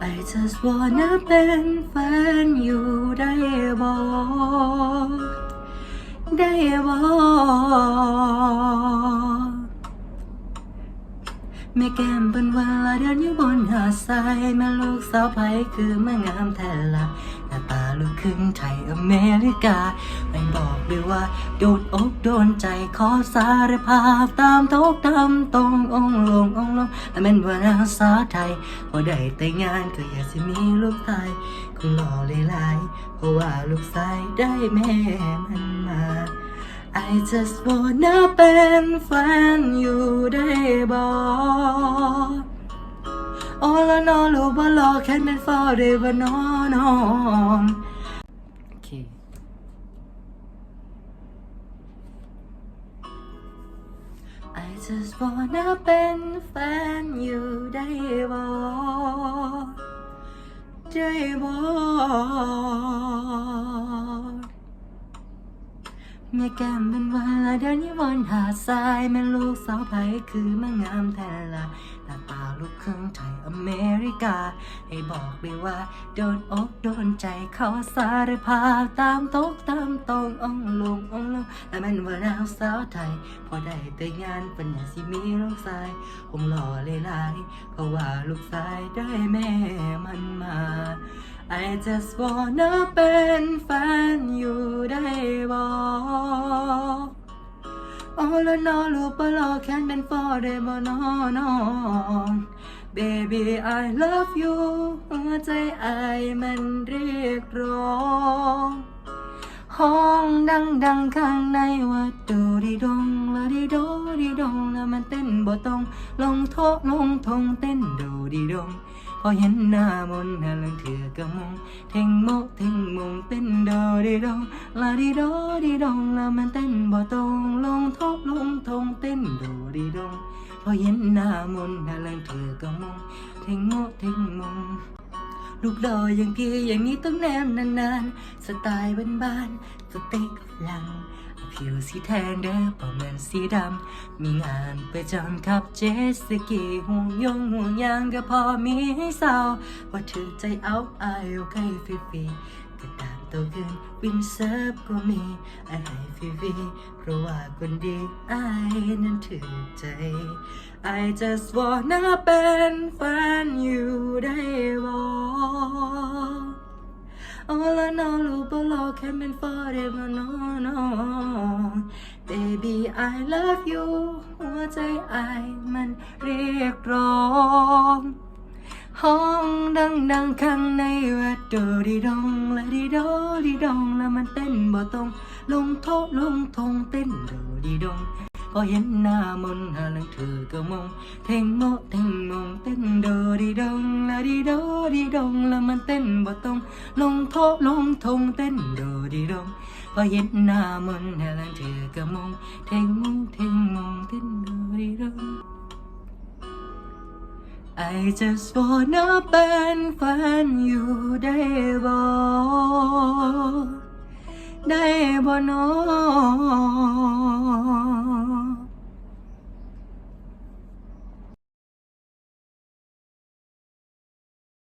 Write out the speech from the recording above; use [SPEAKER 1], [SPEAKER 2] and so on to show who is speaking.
[SPEAKER 1] I just wanna เป็นแฟนอยู่ได้บอกได้บอกแม่แก้มเป็นเวลาเดินอยู่บนหาดทรายแม่ลูกสาวไผคือแม่งามแท้ละ น้าตาลูกครึ่งไทยอเมริกา ไม่บอกเลยว่า โดนอกโดนใจขอสารภาพตามทุกตามตรงองลงองลงและเป็นว่านาสาไทย พอได้แต่งงานก็อยากจะมีลูกชายคงหล่อเลยลายเพราะว่าลูกชายได้แม่มันมา I just wanna เป็นแฟนอยู่ได้บอก โอ้ละนอลูกบ่รอแค่เป็นฟอได้บ่นอนอนโอเค I just wanna เป็นแฟนอยู่ได้บอกได้บ แม่แก้มเป็นวันละเดินยู่บนหาทรายแม่ลูกสาวไผคือแม่งามแท้ละหน้าตาลูกครึ่งไทยอเมริกา ให้บอกเลยว่า โดนอกโดนใจเขาสารภาพตามตกตามตรงอ่องลงอ่องลงและมันว่านางสาวไทย พอได้แต่งงานป็นอย่าสิมีลูกชายคงหล่อเลยลายเพราะว่าลูกชายได้แม่มันมา I just wanna เป็นแฟนอยู่ได้ ลนอลูปลอแค่เป็น for ได้บ่นอนอ Baby I love you หัวใจไอมันเรียกร้องห้องดังดังข้างในว่าดูดีดงละดีโดดีดงแล้วมันเต้นบ่ตรงลงโทษลงทงเต้นดูดีดง พอเห็นหน้ามนต์หาลังเถื่อกะมงเท่งโมกเท่งมงเต้นดูดีดงละดีโดดีดง รงลงโทษลงทงเต้นดูดีดงพอเห็นหน้ามนต์หาลังเถื่อกะมงเท่งโมกเท่งมงรูปหล่ออย่างพี่อย่างนี้ต้องแนมนานๆ สไตล์บ้านๆสเต็กหลังผิวสีแทนเด้อประเหมือนสีดำ มีงานประจำขับเจสกีห่วงยงห่วงยางก็พอมีให้สาวว่าถือใจเอาอายเอาใกล้ฟรีๆก็ได้ โตขึ้นวินเซิร์ฟก็มีไอายให้ฟรีเพราะว่าคนดีไอนั้นถือใจ I just wanna เป็นแฟนอยู่ได้บอกโอ้ละนอลูกบ่รอแค่เป็น forever no no baby I love you หัวใจไอมันเรียกร้อง ห้องดังดังข้างในว่าดูดีดงและดีโดดีดงแล้วมันเต้นบ่ตรงลงโทษลงทงเต้นดูดีดงพอเห็นหน้ามนหาลังเธอก็มองเท่งโมเท่งมองเต้นโดดีดงและดีโดดีดงแล้วมันเต้นบ่ตรงลงโทษลงทงเต้นโดดีดงพอเห็นหน้ามนหาลังเธอก็มองเท่งโมเท่ I just wanna เป็นแฟนอยู่ได้บ่ได้บ่นอ